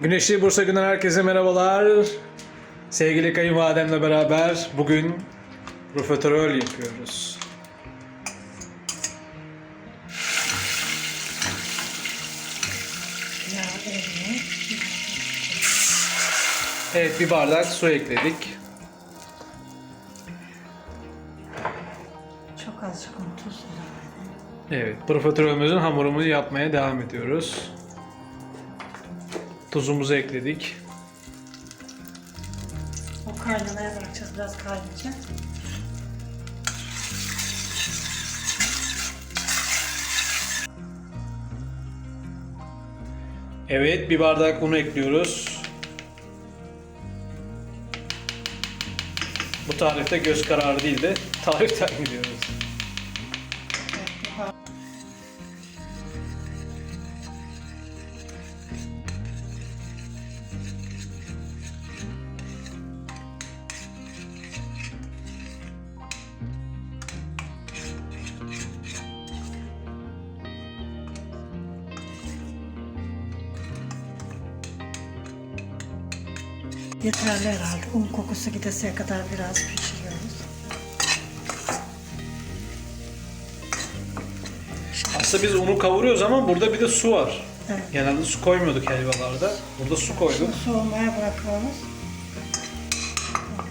Güneşli Bursa Günden herkese merhabalar. Sevgili kayınvalidemle beraber bugün profiterol yapıyoruz. Evet bir bardak su ekledik. çok azıcık tuz Evet profiterolümüzün hamurumuzu yapmaya devam ediyoruz. Tuzumuzu ekledik. O kaynamaya bırakacağız biraz kaynayacak. Evet bir bardak un ekliyoruz. Bu tarifte göz kararı değil de tariften gidiyoruz. Yeterli herhalde. Un kokusu gideseye kadar biraz pişiriyoruz. Aslında biz unu kavuruyoruz ama burada bir de su var. Evet. Genelde su koymuyorduk helvalarda. Burada su koyduk. Şimdi soğumaya bırakıyoruz.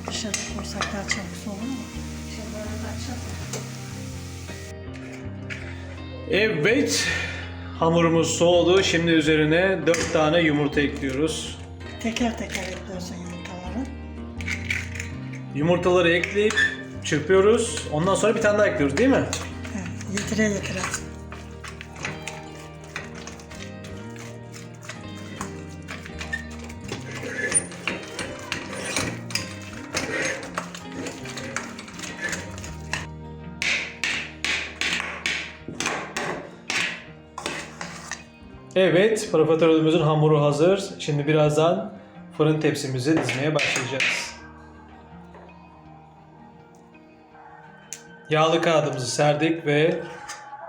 Dışarıda koysak daha çabuk soğur ama. Evet. Hamurumuz soğudu. Şimdi üzerine 4 tane yumurta ekliyoruz. Teker teker. Yumurtaları ekleyip çırpıyoruz. Ondan sonra bir tane daha ekliyoruz değil mi? Evet, yedire yedire. Evet, profiterolümüzün hamuru hazır. Şimdi birazdan fırın tepsimizi dizmeye başlayacağız. Yağlı kağıdımızı serdik ve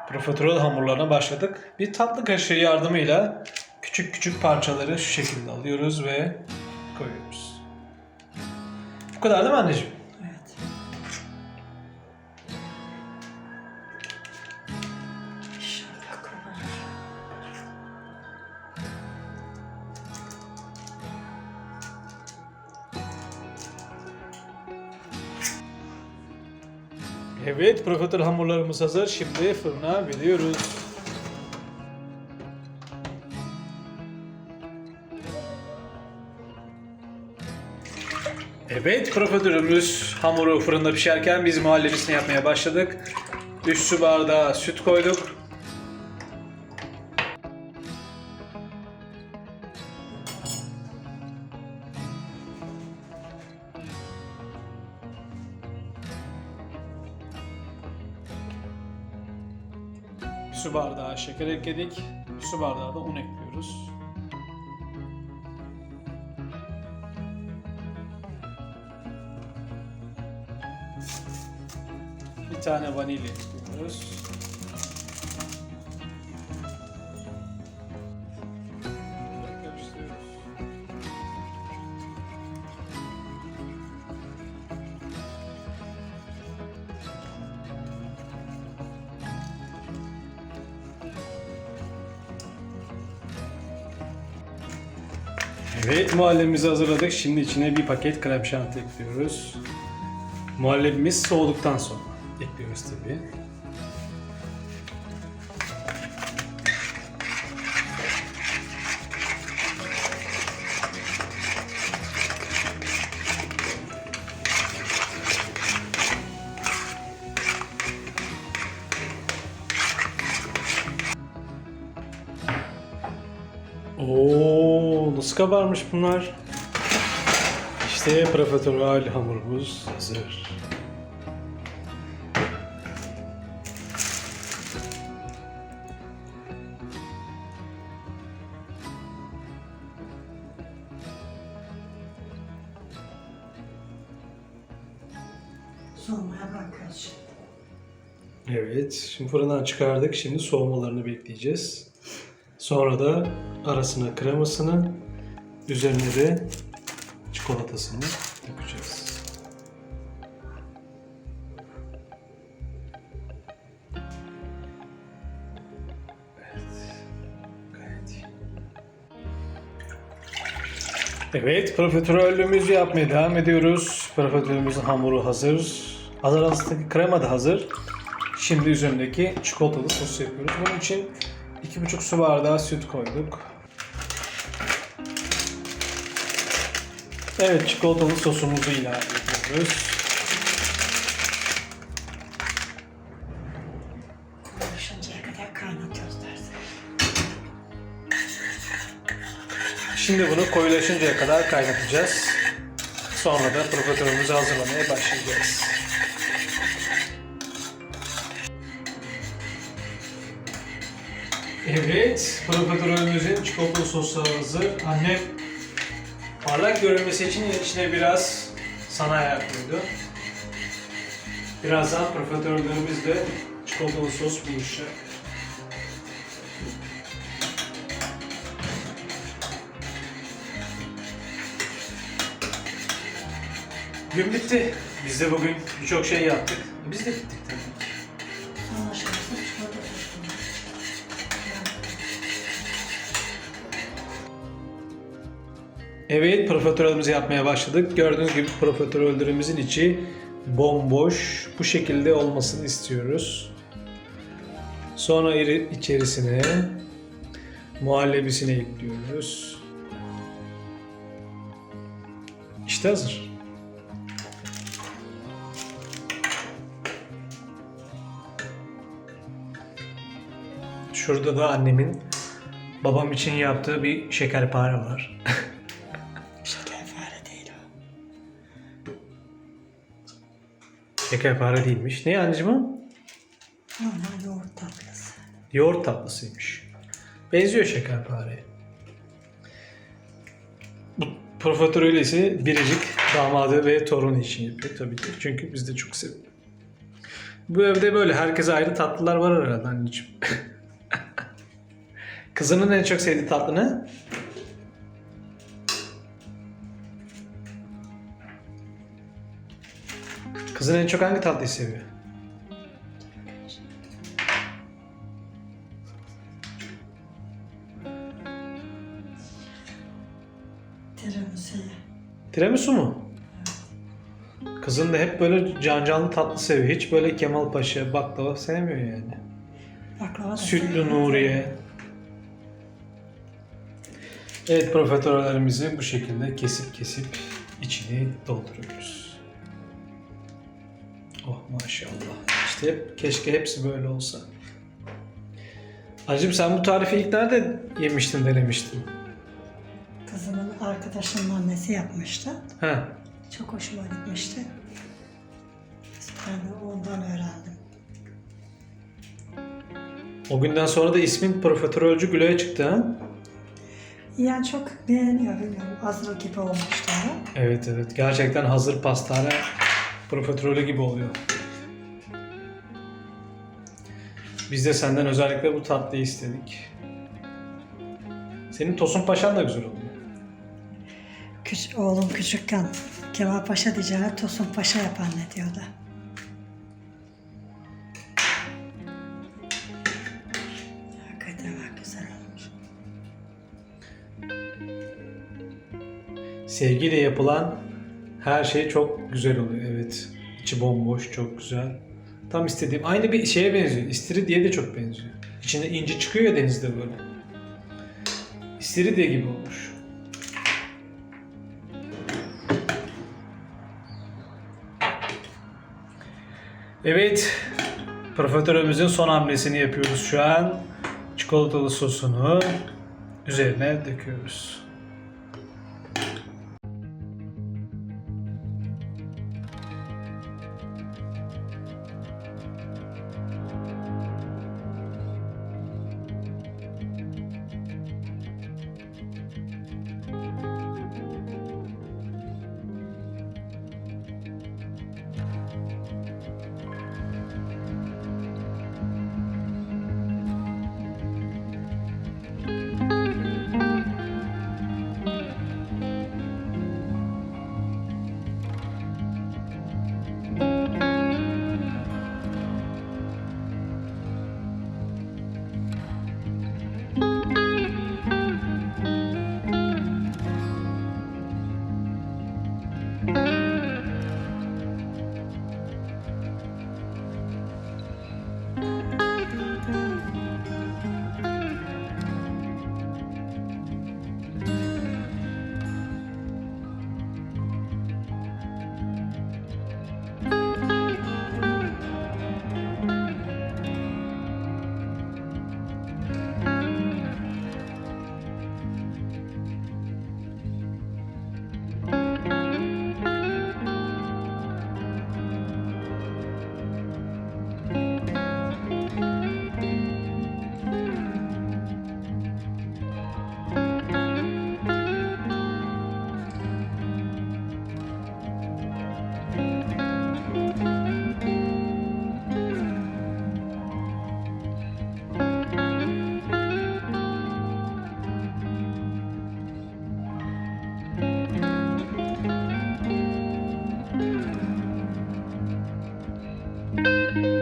profiterol hamurlarına başladık. Bir tatlı kaşığı yardımıyla küçük küçük parçaları şu şekilde alıyoruz ve koyuyoruz. Bu kadar değil mi anneciğim? Evet, profiterol hamurlarımız hazır. Şimdi fırına veriyoruz. Evet, profiterolümüz hamuru fırında pişerken biz muhallebisini yapmaya başladık. 3 su bardağı süt koyduk. Su bardağı şeker ekledik. Su bardağı da un ekliyoruz. Bir tane vanilya ekliyoruz. Evet muhallebimizi hazırladık. Şimdi içine bir paket krem şanti ekliyoruz. Muhallebimiz soğuduktan sonra ekliyoruz tabii. Oo, nasıl kabarmış bunlar? İşte profiterol hamurumuz hazır. Soğumaya bırakıyoruz şimdi. Evet, şimdi fırından çıkardık. Şimdi soğumalarını bekleyeceğiz. Sonra da arasına kremasını Üzerine de çikolatasını dökeceğiz. Evet. Gayet iyi. Evet, profiterolümüzü yapmaya devam ediyoruz. Profiterolümüzün hamuru hazır. Arasındaki krema da hazır. Şimdi üzerindeki çikolatalı sosu yapıyoruz. Bunun için 2,5 su bardağı süt koyduk. Evet, çikolatalı sosumuzu ilave ediyoruz. Şimdi bunu koyulaşıncaya kadar kaynatacağız. Sonra da profiterolümüzü hazırlamaya başlayacağız. Evet, profiterolümüzün çikolatalı sosu hazır. Annem parlak görünmesi için içine biraz sana yağ koydu. Birazdan profiterollerimizle çikolatalı sos buluşacak. Gün bitti. Biz de bugün birçok şey yaptık. Biz de gittik tabii. Evet, profiterolümüzü yapmaya başladık. Gördüğünüz gibi profiterollerimizin içi bomboş. Bu şekilde olmasını istiyoruz. Sonra içerisine muhallebisini ekliyoruz. İşte hazır. Şurada da annemin babam için yaptığı bir şekerpare var. Şekerpare değilmiş. Ne anneciğim? Normal yoğurt tatlısı. Yoğurt tatlısıymış. Benziyor şekerpareye. Bu profiterol ise biricik damadı ve torunu için yapıyor tabii ki. Çünkü biz de çok seviyoruz. Bu evde böyle herkese ayrı tatlılar var herhalde anneciğim. Kızının en çok sevdiği tatlı ne? Kızın en çok hangi tatlıyı seviyor? Tiramisu'yu. Tiramisu mu? Kızın da hep böyle can canlı tatlı seviyor. Hiç böyle Kemal Paşa, baklava sevmiyor yani. Baklava da Sütlü seviyorum. Nuriye. Evet profiterollerimizi bu şekilde kesip kesip içini dolduruyoruz. Oh maşallah. İşte hep, keşke hepsi böyle olsa. Acım sen bu tarifi ilk nerede yemiştin, denemiştin? Kızımın arkadaşının annesi yapmıştı. Ha, Çok hoşuma gitmişti. Ben de ondan öğrendim. o günden sonra da ismin Profiterolcü Gülo'ya çıktı ha? Yani çok beğeniyor bilmiyorum. Azra gibi olmuştu. Evet evet. Gerçekten hazır pastane profiterolü gibi oluyor. Biz de senden özellikle bu tatlıyı istedik. Senin Tosun Paşan da güzel oluyor. Küç, oğlum küçükken Kemal Paşa diyeceğine Tosun Paşa yap anne diyordu. Hakikaten bak güzel olmuş. Sevgiyle yapılan her şey çok güzel oluyor. Evet. İçi bomboş, çok güzel. Tam istediğim. Aynı bir şeye benziyor. İstiridye de çok benziyor. İçinde inci çıkıyor ya denizde böyle. İstiridye gibi olmuş. Evet. Profiterolümüzün son hamlesini yapıyoruz şu an. Çikolatalı sosunu üzerine döküyoruz. Música